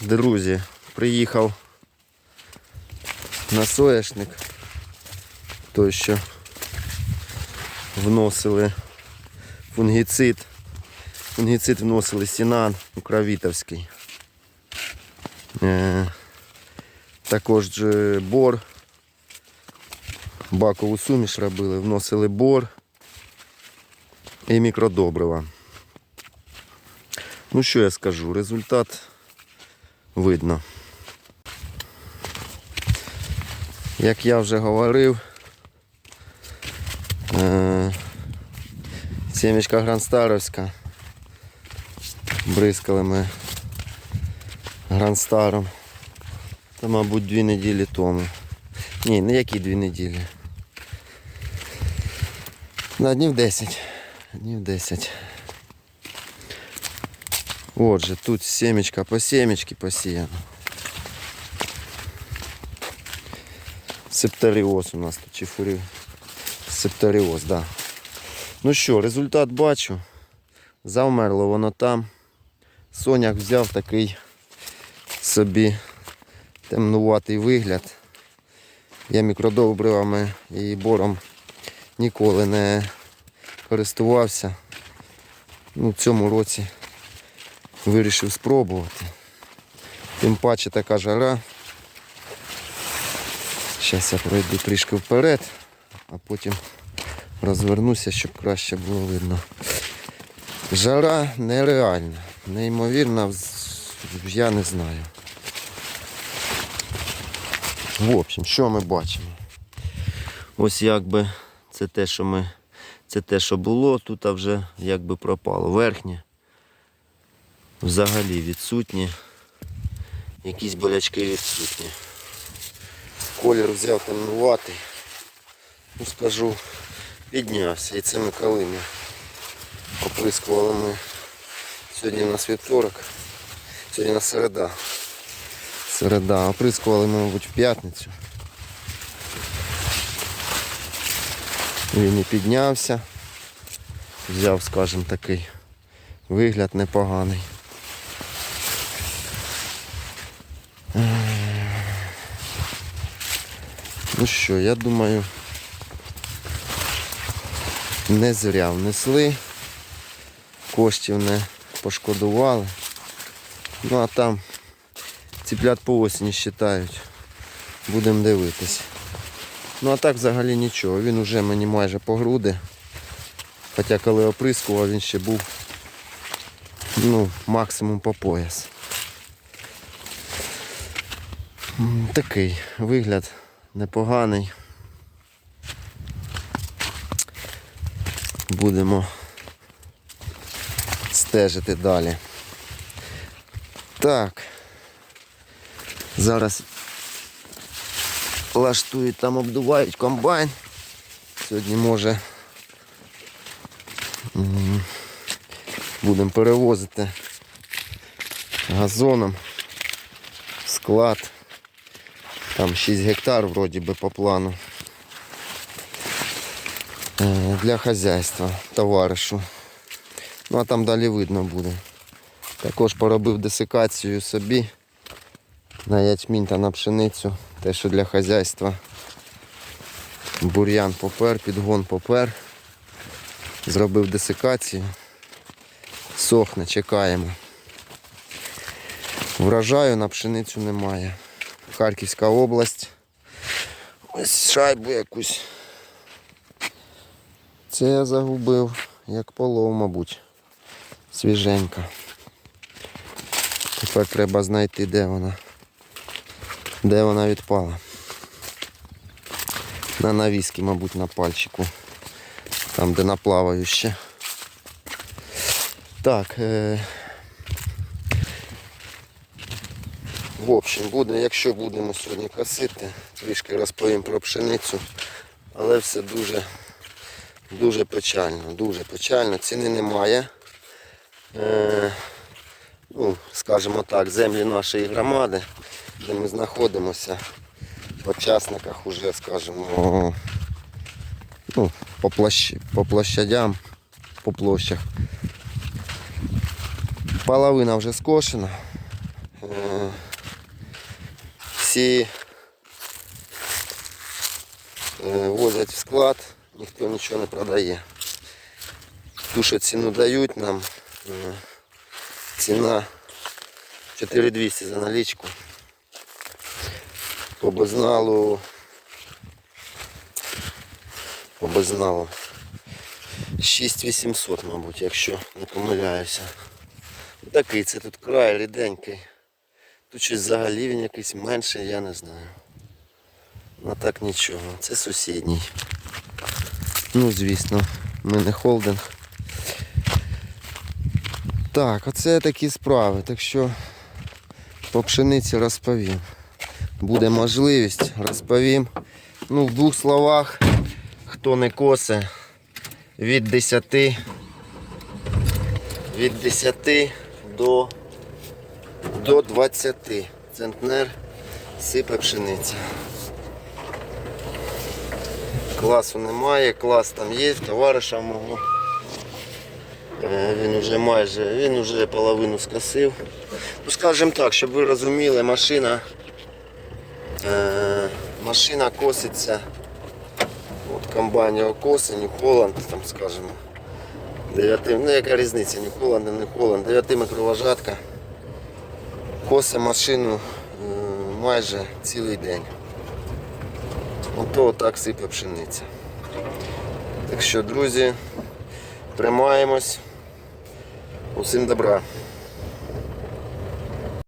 Друзі, приїхав на соняшник, той що вносили фунгіцид. Фунгіцид вносили Сінан Укравітовський. Е, також бор. Бакову суміш робили, вносили бор і мікродобрива. Ну що я скажу, результат видно. Як я вже говорив, е, сімечка Гранстаровська. Бризкали ми Гранстаром. Та, мабуть, дві неділі тому. Ні, не які дві неділі. На днів 10. Днів 10. Отже, тут семечка по семечки посіяно. Септоріоз у нас тут чи фурі. Септоріоз, да. Ну що, результат бачу. Завмерло воно там. Соняк взяв такий собі темнуватий вигляд. Я мікродобривами і бором ніколи не користувався. Ну, в цьому році вирішив спробувати. Тим паче така жара. Зараз я пройду трішки вперед, а потім розвернуся, щоб краще було видно. Жара нереальна, неймовірна, я не знаю. В общем, що ми бачимо? Ось якби це те, що ми. Це те, що було, тут вже якби пропало. Верхнє взагалі відсутні. Якісь болячки відсутні. Колір взяв темнуватий. Ну скажу, піднявся. І це ми коли оприскували ми. Сьогодні у нас вівторок. Сьогодні у нас середа. Середа. Оприскували ми, мабуть, в п'ятницю. Він і піднявся. Взяв, скажімо, такий вигляд непоганий. Ну що, я думаю, не зря внесли, коштів не пошкодували. Ну а там ціплят по осені вважають. Будемо дивитись. Ну а так взагалі нічого. Він уже мені майже по груди. Хоча коли оприскував, він ще був ну, максимум по пояс. Такий вигляд непоганий. Будемо стежити далі. Так. Зараз лаштують там, обдувають комбайн. Сьогодні може будемо перевозити газоном склад. Там 6 гектар вроді би по плану. Е, Для хазяйства товаришу. Ну а там далі видно буде. Також поробив десикацію собі на ячмінь та на пшеницю. Те, що для хазяйства. Бур'ян попер, підгон попер. Зробив десикацію. Сохне, чекаємо. Врожаю на пшеницю немає. Харківська область. Ось шайбу якусь. Це я загубив, як полов, мабуть. Свіженька. Тепер треба знайти, де вона. Де вона відпала. На навіскі, мабуть, на пальчику. Там, де наплаваю ще. Так. Е... В общем, буде, якщо будемо сьогодні косити, трішки розповім про пшеницю. Але все дуже, дуже печально, дуже печально. Ціни немає. Е... Ну, скажімо так, землі нашої громади, де ми знаходимося, по частниках уже, скажімо, ну, по, площ... по площадям, по площах. Половина вже скошена, Е, Всі е, возять в склад, ніхто нічого не продає. Ту, ціну дають нам, е, ціна 4200 за налічку. По безналу 6800, мабуть, якщо не помиляюся. Такий це тут край ріденький. Тут щось взагалі він якийсь менший, я не знаю. Ну так нічого. Це сусідній. Ну, звісно, ми не холдинг. Так, оце такі справи. Так що по пшениці розповім. Буде можливість, розповім. Ну, в двох словах, хто не косе, від 10 від 10 до, до 20 центнер сипе пшениця. Класу немає, клас там є, товариша мого. Е, Він вже майже, він вже половину скосив. Ну, скажімо так, щоб ви розуміли, машина, е, машина коситься. От комбайн його New Holland, там скажімо. 9, ну яка різниця, Holland, не Holland, 9 метровожатка. Косе машину е, майже цілий день. Ото отак сипе пшениця. Так що, друзі, тримаємось. Усім добра.